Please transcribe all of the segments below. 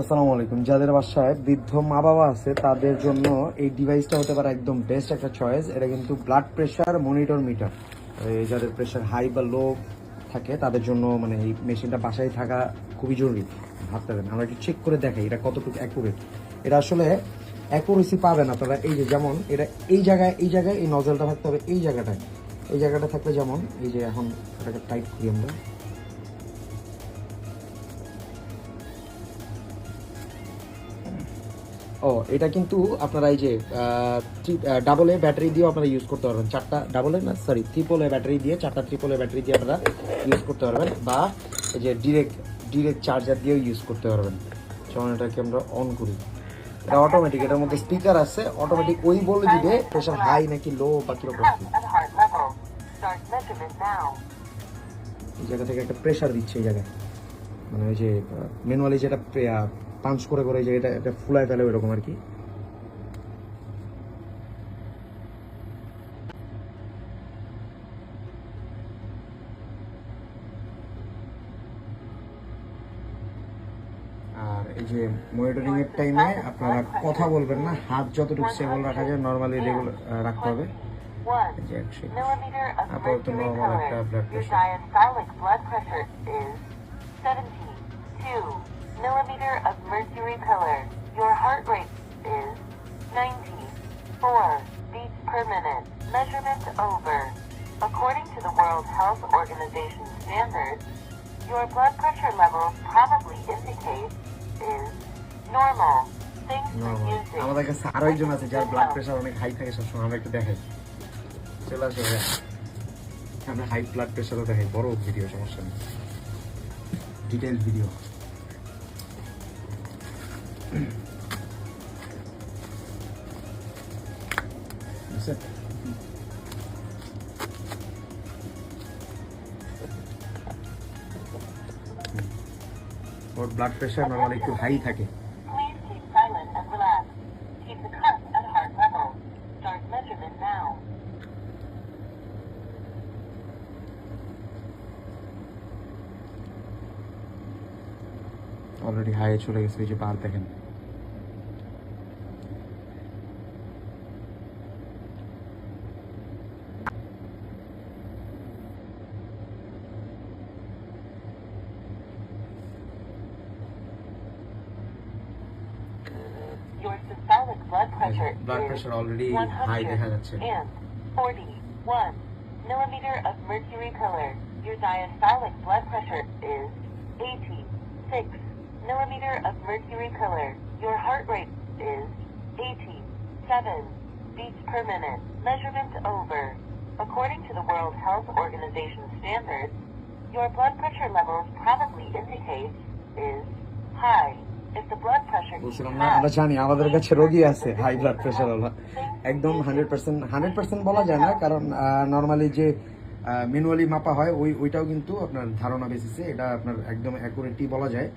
আসসালামু আলাইকুম। যাদের বাসায় বৃদ্ধ মা বাবা আছে, তাদের জন্য এই ডিভাইসটা হতে পারে একদম বেস্ট একটা চয়েস এটা কিন্তু ব্লাড প্রেশার মনিটর মিটার যাদের প্রেশার হাই বা লো থাকে, তাদের জন্য মানে এই মেশিনটা বাসায় থাকা খুবই জরুরি। ভাবতে পারেন আমরা একটু চেক করে দেখাই এটা কতটুকু অ্যাকুরেট এটা আসলে অ্যাকুরেসি পাবেন আপনারা। এই যে যেমন, এটা এই জায়গায় এই জায়গায় এই নজলটা থাকতে হবে এই জায়গাটায়। এই জায়গাটা থাকলে যেমন, এই যে এখন এটাকে টাইট করি আমরা। ও, এটা কিন্তু আপনারা এই যে ডাবল এ ব্যাটারি দিয়েও আপনারা ইউজ করতে পারবেন। চারটা ডাবল এ না সরি ট্রিপল এ ব্যাটারি দিয়ে, চারটা ট্রিপল এ ব্যাটারি দিয়ে আপনারা ইউজ করতে পারবেন বা এই যে ডিরেক্ট ডিরেক্ট চার্জার দিয়েও ইউজ করতে পারবেন। যেমন এটাকে আমরা অন করি। এটা অটোমেটিক এটার মধ্যে স্পিকার আছে অটোমেটিক ওই বলে দিবে প্রেশার হাই নাকি লো বা কীরকম. এই জায়গা থেকে একটা প্রেশার দিচ্ছে এই জায়গায়। মানে ওই যে ম্যানুয়ালি যেটা পাঞ্চ করে করে যে এটা এটা ফুলায় ফেলে ওইরকম আর কি। আর এই যে মনিটরিং এর টাইমে আপনারা কথা বলবেন না, হাত যতটুকু স্টেবল রাখা যায় নর্মালি রেগুলার রাখতে হবে। যে একশো আপাতত normal একটা color. blood per minute. Measurement over. According to the World Health Organization standards, your blood pressure level probably indicate is normal. Thanks for Normal. using. আমাদের কাছে আরো একজন আছে যার ব্লাড প্রেশার অনেক হাই থাকে সবসময় আমরা একটু দেখাই চলে আসো ভাইয়া। আমরা হাই ব্লাড প্রেশারও দেখাই বড় ভিডিও সমস্যা নেই ডিটেল ভিডিও বুঝছেন? ওর ব্লাড প্রেশার নর্মালি একটু হাই থাকে Please keep silent and relax. Keep the cuff at heart level. Start measurement now. Already high চলে গেছে এই যে বার দেখেন blood pressure blood is pressure already high দেখা যাচ্ছে। 141 millimeter of mercury color. Your diastolic blood pressure is 86 millimeter of mercury color. Your heart rate is 87 beats per minute. Measurement over. According to the World Health Organization standards, your blood pressure levels probably indicate is high. বলছিলাম না আমরা জানি আমাদের কাছে রোগী আছে high blood pressure একদম hundred percent hundred percent বলা যায় না কারণ নর্মালি যে ম্যানুয়ালি মাপা হয় ওই ওইটাও কিন্তু আপনার ধারণা বেসিসে এটা আপনার একদম অ্যাকুরেটই বলা যায়।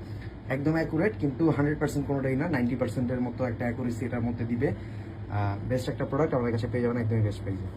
একদম অ্যাকুরেট কিন্তু হান্ড্রেড পার্সেন্ট কোনোটাই না নাইনটি পার্সেন্টের মতো একটা অ্যাকুরেসি এটার মধ্যে দিবে। বেস্ট একটা প্রোডাক্ট আমাদের কাছে পেয়ে যাবেন একদমই বেস্ট প্রাইসে